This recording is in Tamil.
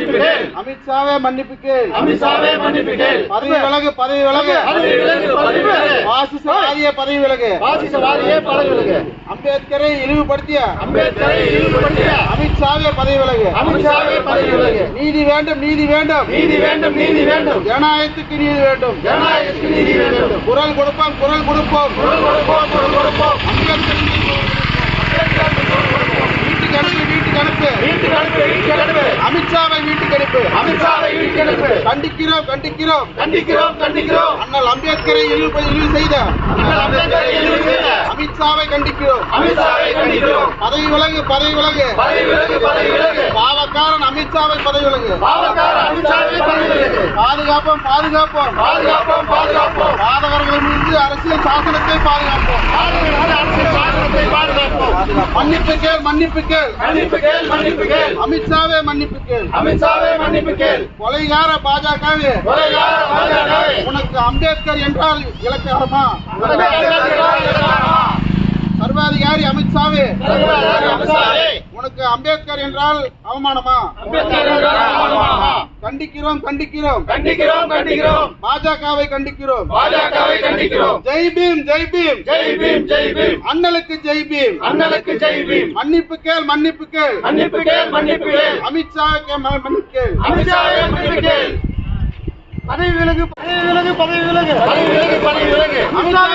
அமித்ஷாவே அமித்ஷாவே பதவி விலகு பதவி விலகு. பதவி விலகு பதவி விலகு. பாசிசவாதிய பதவி விலகு. பாசிசவாதியே பதவி விலகு. அம்பேத்கரை இழிவுபடுத்திய. அம்பேத்கரை இழிவுபடுத்திய. அமித்ஷாவே பதவி விலகு. அமித்ஷாவே பதவி விலகு. நீதி வேண்டும் நீதி வேண்டும். நீதி வேண்டும் நீதி வேண்டும். ஜனநாயகத்துக்கு நீதி வேண்டும். ஜனநாயகத்துக்கு நீதி வேண்டும். குரல் கொடுப்போம் குரல் கொடுப்போம். குரல் கொடுப்போம் குரல் கொடுப்போம். அம்பேத்கர் அனுப்பு கண்டிக்கிறோம் கண்டிக்கிறோம். கண்டிக்கிறோம் கண்டிக்கிறோம். அண்ணல் அம்பேத்கரை இழிவு இழிவு செய்த அமித்ஷாவை கண்டிக்கிறோம். அமித்ஷாவை கண்டிக்கிறோம். பதவி விலகு பதவி விலகு. பதவி விலகு பாவக்காரன் அமித்ஷாவை பதவி விலகு. பாவக்கார அமித்ஷாவை பதவி விலகு. பாதுகாப்போம் பாதுகாப்போம். பாதுகாப்போம் பாதுகாப்போம். மீது அரசியல் சாசனத்தை பாதுகாப்போம் பாதுகாப்பு அரசியல் சாசனத்தை பாதுகாப்போம் மன்னிப்பு கேள் மன்னிப்பு கேள். மன்னிப்பு கேள் மன்னிப்பு கேள். அமித்ஷாவே மன்னிப்பு கேள். அமித்ஷாவே மன்னிப்பு கேள். கொலைகார பாஜகவே. கொலைகார பாஜகவே. உனக்கு அம்பேத்கர் என்றால் இலக்காரமா? சர்வாதிகாரி அமித்ஷாவே. உனக்கு அம்பேத்கர் என்றால் அவமானமா? அம்பேத்கர் என்றால் அவமானமா? கண்டிக்கிறோம் கண்டிக்கிறோம். கண்டிக்கிறோம் கண்டிக்கிறோம். பாஜகவை கண்டிக்கிறோம். பாஜகவை கண்டிக்கிறோம். ஜெய் பீம் ஜெய் பீம். ஜெய் பீம் ஜெய் பீம். அண்ணலுக்கு ஜெய் பீம். அண்ணலுக்கு ஜெய் பீம். மன்னிப்பு கேள் மன்னிப்பு கேள். மன்னிப்பு கேள் மன்னிப்பு கேள். அமித்ஷாவுக்கு ம- மன்னிப்பு கேள். அமித்ஷாவே மன்னிப்பு கேள். பதவி விலகு பதவி விலகு பதவி விலகு. பதவி விலகு பதவி விலகு. அமித்ஷாவே